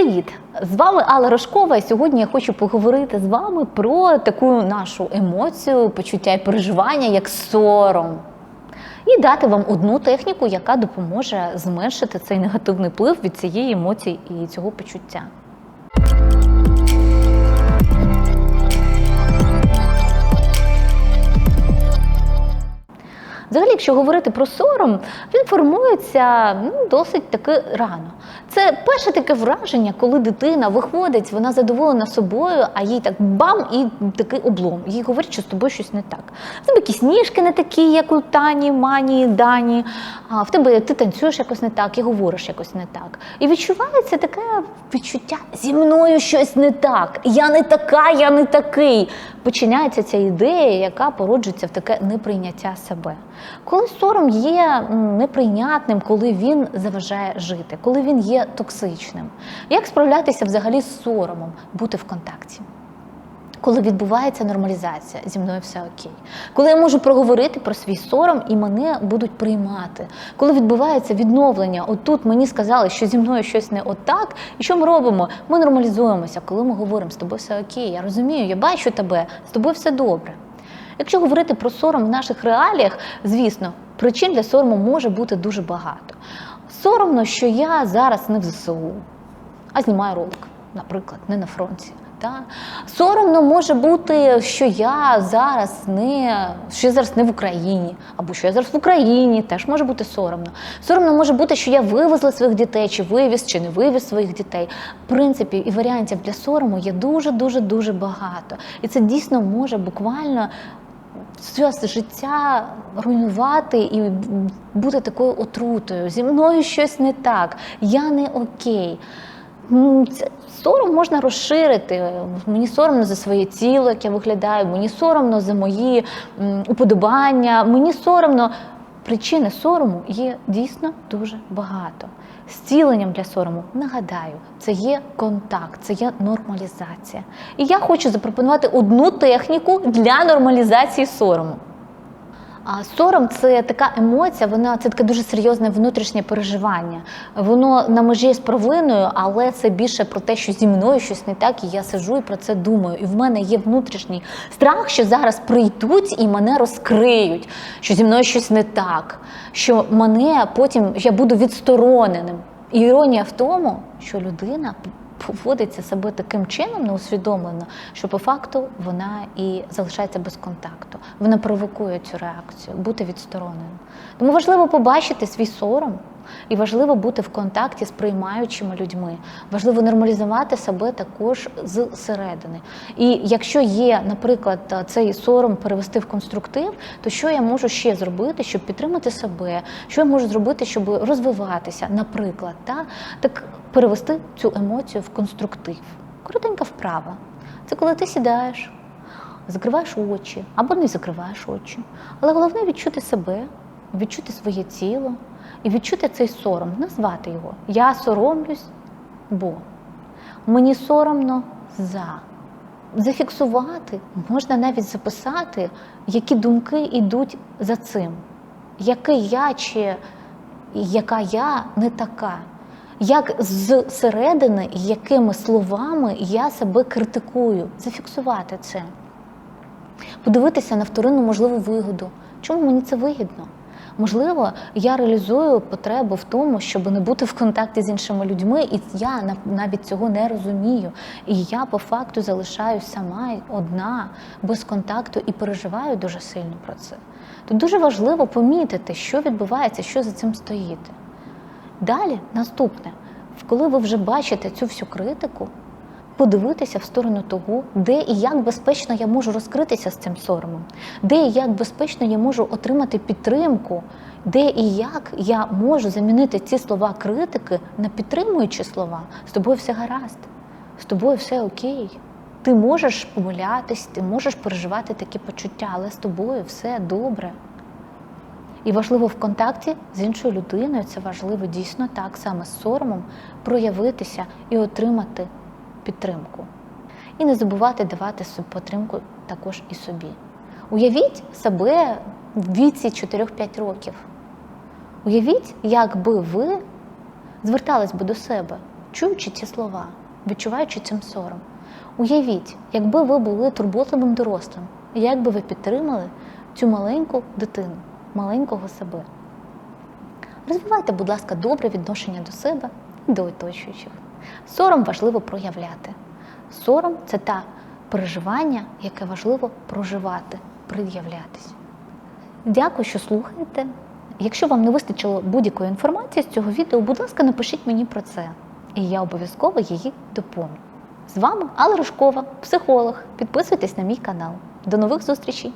Привіт! З вами Алла Рожкова. І сьогодні я хочу поговорити з вами про таку нашу емоцію, почуття і переживання, як сором. І дати вам одну техніку, яка допоможе зменшити цей негативний вплив від цієї емоції і цього почуття. Взагалі, якщо говорити про сором, він формується ну, досить таки рано. Це перше таке враження, коли дитина виходить, вона задоволена собою, а їй так бам і такий облом. Їй говорять, що з тобою щось не так. В тебе якісь ніжки не такі, як у Тані, Мані, Дані. А в тебе ти танцюєш якось не так і говориш якось не так. І відчувається таке відчуття зі мною щось не так. Я не така, я не такий. Починається ця ідея, яка породжується в таке неприйняття себе. Коли сором є неприйнятним, коли він заважає жити, коли він є токсичним. Як справлятися взагалі з соромом, бути в контакті? Коли відбувається нормалізація, зі мною все окей. Коли я можу проговорити про свій сором і мене будуть приймати. Коли відбувається відновлення, отут мені сказали, що зі мною щось не отак, і що ми робимо? Ми нормалізуємося, коли ми говоримо з тобою все окей, я розумію, я бачу тебе, з тобою все добре. Якщо говорити про сором в наших реаліях, звісно, причин для сорому може бути дуже багато. Соромно, що я зараз не в ЗСУ, а знімаю ролик, наприклад, не на фронті. Та? Соромно може бути, що я зараз не що я зараз не в Україні, або що я зараз в Україні, теж може бути соромно. Соромно може бути, що я вивезла своїх дітей, чи вивіз, чи не вивіз своїх дітей. Принципів і варіантів для сорому є дуже дуже дуже багато. І це дійсно може буквально все життя руйнувати і бути такою отрутою. Зі мною щось не так, я не окей. Сором можна розширити. Мені соромно за своє тіло, як я виглядаю, мені соромно за мої уподобання, мені соромно. Причини сорому є дійсно дуже багато. Зціленням для сорому, нагадаю, це є контакт, це є нормалізація. І я хочу запропонувати одну техніку для нормалізації сорому. Сором це така емоція, вона це таке дуже серйозне внутрішнє переживання. Воно на межі з провиною, але це більше про те, що зі мною щось не так, і я сиджу і про це думаю. І в мене є внутрішній страх, що зараз прийдуть і мене розкриють, що зі мною щось не так, що мене потім я буду відстороненим. І іронія в тому, що людина поводиться себе таким чином неусвідомлено, що по факту вона і залишається без контакту. Вона провокує цю реакцію, бути відстороненим. Тому важливо побачити свій сором. І важливо бути в контакті з приймаючими людьми. Важливо нормалізувати себе також зсередини. І якщо є, наприклад, цей сором перевести в конструктив, то що я можу ще зробити, щоб підтримати себе? Що я можу зробити, щоб розвиватися, наприклад, та? так перевести цю емоцію в конструктив. Коротенька вправа. Це коли ти сідаєш, закриваєш очі або не закриваєш очі. Але головне відчути себе, відчути своє тіло і відчути цей сором, назвати його. Я соромлюсь, бо мені соромно за. Зафіксувати, можна навіть записати, які думки йдуть за цим. Який я чи яка я не така. Як зсередини, якими словами я себе критикую, зафіксувати це, подивитися на вторинну можливу вигоду. Чому мені це вигідно? Можливо, я реалізую потребу в тому, щоб не бути в контакті з іншими людьми, і я навіть цього не розумію. І я по факту залишаюсь сама одна, без контакту і переживаю дуже сильно про це. Тут дуже важливо помітити, що відбувається, що за цим стоїть. Далі, наступне, коли ви вже бачите цю всю критику, подивитися в сторону того, де і як безпечно я можу розкритися з цим соромом, де і як безпечно я можу отримати підтримку, де і як я можу замінити ці слова критики на підтримуючі слова. З тобою все гаразд, з тобою все окей. Ти можеш помилятись, ти можеш переживати такі почуття, але з тобою все добре. І важливо в контакті з іншою людиною, це важливо дійсно так саме з соромом проявитися і отримати підтримку. І не забувати давати підтримку також і собі. Уявіть себе в віці 4-5 років. Уявіть, як би ви звертались би до себе, чуючи ці слова, відчуваючи цим сором. Уявіть, якби ви були турботливим дорослим, як би ви підтримали цю маленьку дитину, маленького себе. Розвивайте, будь ласка, добре відношення до себе і до оточуючих. Сором важливо проявляти. Сором це та переживання, яке важливо проживати, пред'являтись. Дякую, що слухаєте. Якщо вам не вистачило будь-якої інформації з цього відео, будь ласка, напишіть мені про це, і я обов'язково її доповню. З вами Алла Рожкова, психолог. Підписуйтесь на мій канал. До нових зустрічей!